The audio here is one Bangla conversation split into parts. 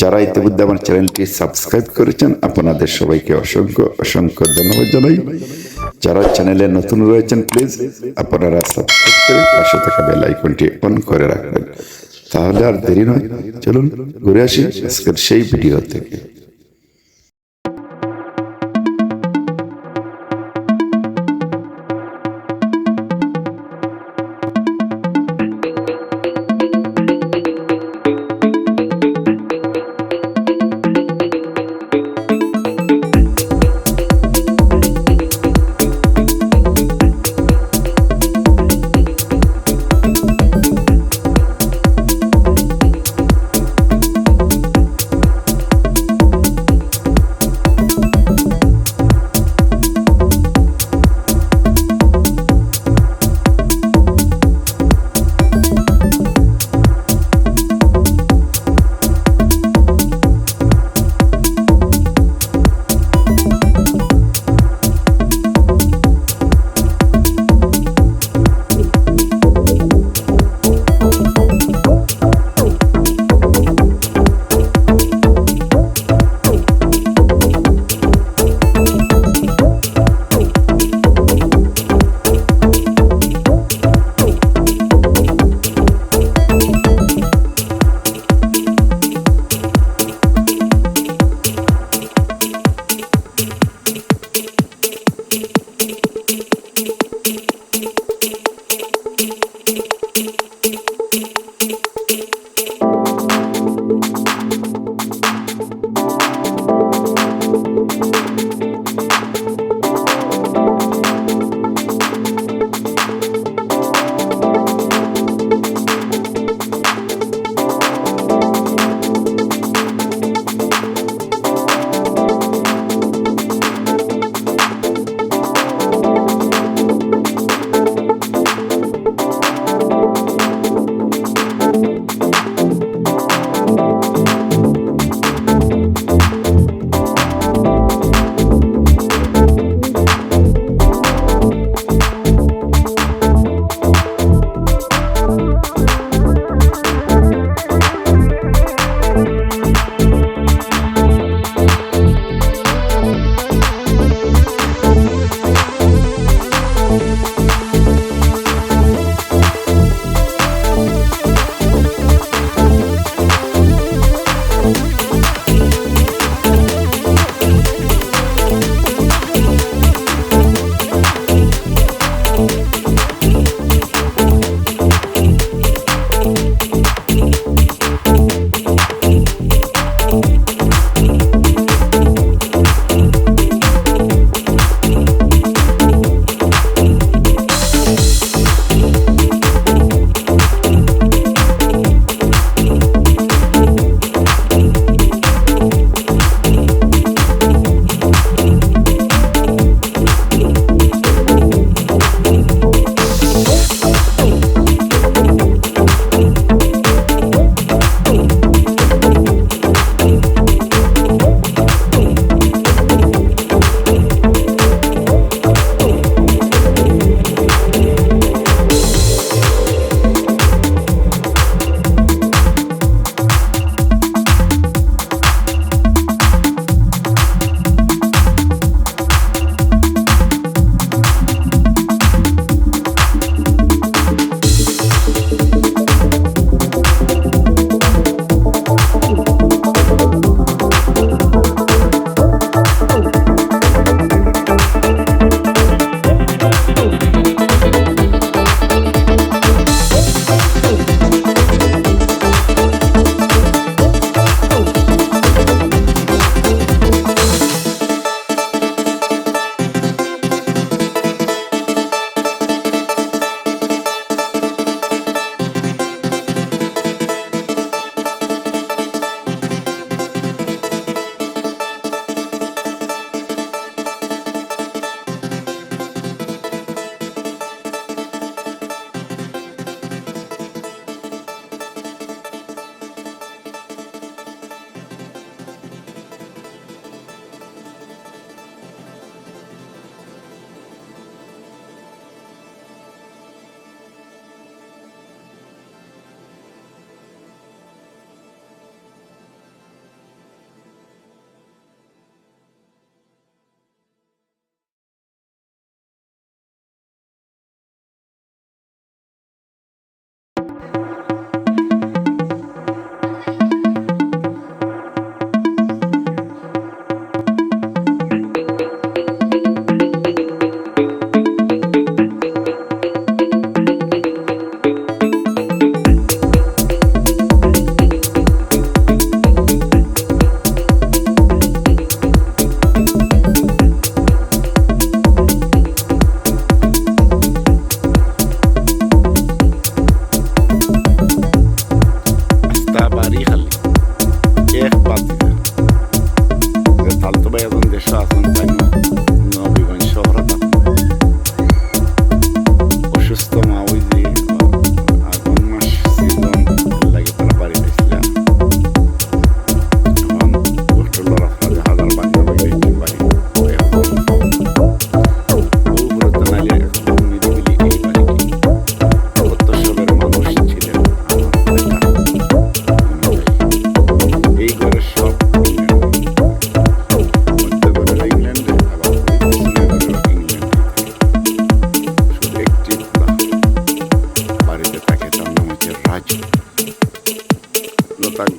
যারা ইতিমধ্যে আমার চ্যানেলটি সাবস্ক্রাইব করেছেন, আপনাদের সবাইকে অসংখ্য অসংখ্য ধন্যবাদ জানাই। যারা চ্যানেলে নতুন রয়েছেন প্লিজ আপনারা সাবস্ক্রাইব করে পাশে থাকা বেল আইকনটি অন করে রাখবেন। তাহলে আর দেরি নয়, চলুন ঘুরে আসি আজকের সেই ভিডিও থেকে।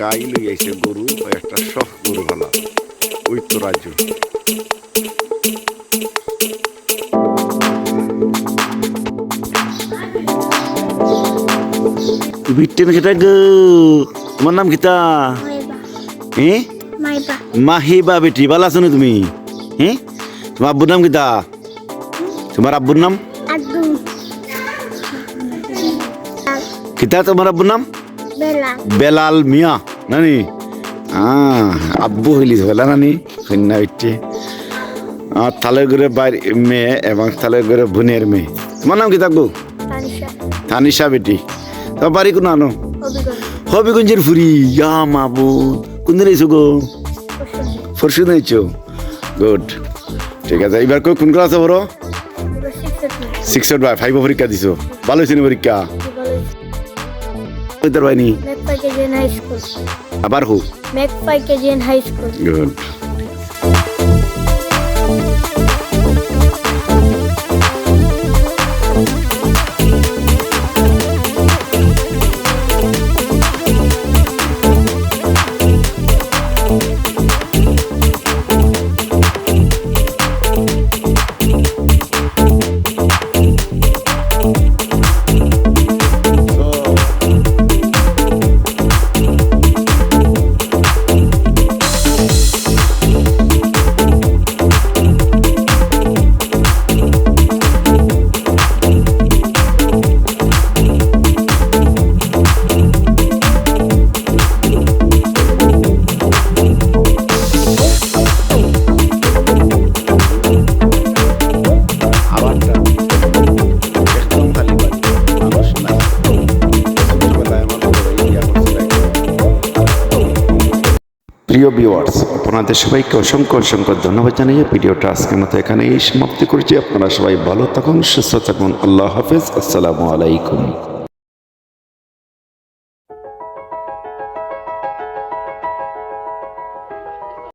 গাই লই আইছে গরু একটা শখ গরু ভালা ওই তো রাজু। বিটেন কেটা গো তোমার নাম হ্যাঁ মাইবা। মাহিবা বেটি ভালো আছো না তুমি? হ্যাঁ তোমার আব্বুর নাম কিতা তোমার আব্বুর নাম? কিতা তোমার আব্বুর নাম? বেলাল মিয়া নানি? আব্বু হইলি বেলা নানি কন্যা হইছে আর তালের ঘরে বাইরে মেয়ে এবং তালের ঘরে বোনের মেয়ে। তোমার নাম কি থাকব তানিশা। বেটি। তোমার বাড়ি কোনো আনো? হবিগঞ্জের ফুরি। ইয়া মাবুদ কোন দিন এসো গো? পরশু দিন এসো গুড। ঠিক আছে এবার কোন ক্লাসে বড় সিক্স ফাইভ পরীক্ষা দিছো। ভালো হয়েছে নি পরীক্ষা তোর বাইনি মেকপাই কেজিএন হাই স্কুল আবার হু মেকপাই কেজিএন হাই স্কুল গুড প্রিয় ভিউয়ার্স আপনাদের সবাইকে অসংখ্য অসংখ্য ধন্যবাদ জানিয়ে ভিডিওটা আজকের মতো এখানেই সমাপ্তি করছি। আপনারা সবাই ভালো থাকুন, সুস্থ থাকুন। আল্লাহ হাফেজ। আসসালামু আলাইকুম।